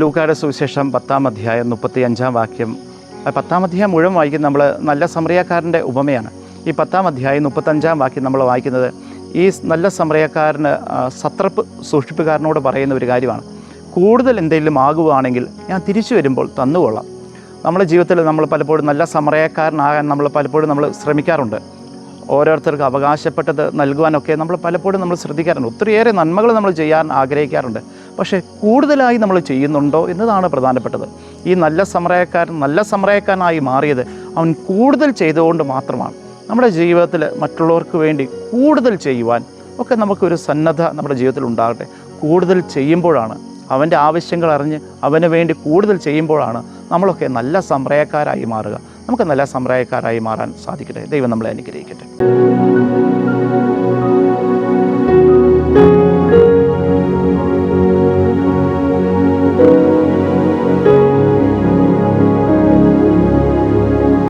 ലൂക്കായുടെ സുവിശേഷം പത്താം അധ്യായം മുപ്പത്തി അഞ്ചാം വാക്യം പത്താം അധ്യായം മുഴുവൻ വായിക്കുന്ന നമ്മൾ നല്ല സമറിയക്കാരന്റെ ഉപമയാണ്. ഈ പത്താം അധ്യായം മുപ്പത്തഞ്ചാം വാക്യം നമ്മൾ വായിക്കുന്നത് ഈ നല്ല സമറിയക്കാരന് സത്രപ്പ് സൂക്ഷിപ്പുകാരനോട് പറയുന്ന ഒരു കാര്യമാണ്. കൂടുതൽ എന്തെങ്കിലും ആകുവാണെങ്കിൽ ഞാൻ തിരിച്ചു വരുമ്പോൾ തന്നുകൊള്ളാം. നമ്മുടെ ജീവിതത്തിൽ നമ്മൾ പലപ്പോഴും നല്ല സമറയക്കാരനാകാൻ നമ്മൾ പലപ്പോഴും നമ്മൾ ശ്രമിക്കാറുണ്ട്. ഓരോരുത്തർക്ക് അവകാശപ്പെട്ടത് നൽകുവാനൊക്കെ നമ്മൾ പലപ്പോഴും നമ്മൾ ശ്രദ്ധിക്കാറുണ്ട്. ഒത്തിരിയേറെ നന്മകൾ നമ്മൾ ചെയ്യാൻ ആഗ്രഹിക്കാറുണ്ട്. പക്ഷേ കൂടുതലായി നമ്മൾ ചെയ്യുന്നുണ്ടോ എന്നതാണ് പ്രധാനപ്പെട്ടത്. ഈ നല്ല സമറയക്കാരൻ നല്ല സമറയക്കാരനായി മാറിയത് അവൻ കൂടുതൽ ചെയ്തുകൊണ്ട് മാത്രമാണ്. നമ്മുടെ ജീവിതത്തിൽ മറ്റുള്ളവർക്ക് വേണ്ടി കൂടുതൽ ചെയ്യുവാൻ ഒക്കെ നമുക്കൊരു സന്നദ്ധ നമ്മുടെ ജീവിതത്തിൽ ഉണ്ടാകട്ടെ. കൂടുതൽ ചെയ്യുമ്പോഴാണ് അവന്റെ ആവശ്യങ്ങൾ അറിഞ്ഞ് അവന് വേണ്ടി കൂടുതൽ ചെയ്യുമ്പോഴാണ് നമ്മളൊക്കെ നല്ല സംപ്രയക്കാരായി മാറുക. നമുക്ക് നല്ല സംപ്രയക്കാരായി മാറാൻ സാധിക്കട്ടെ. ദൈവം നമ്മളെ അനുഗ്രഹിക്കട്ടെ.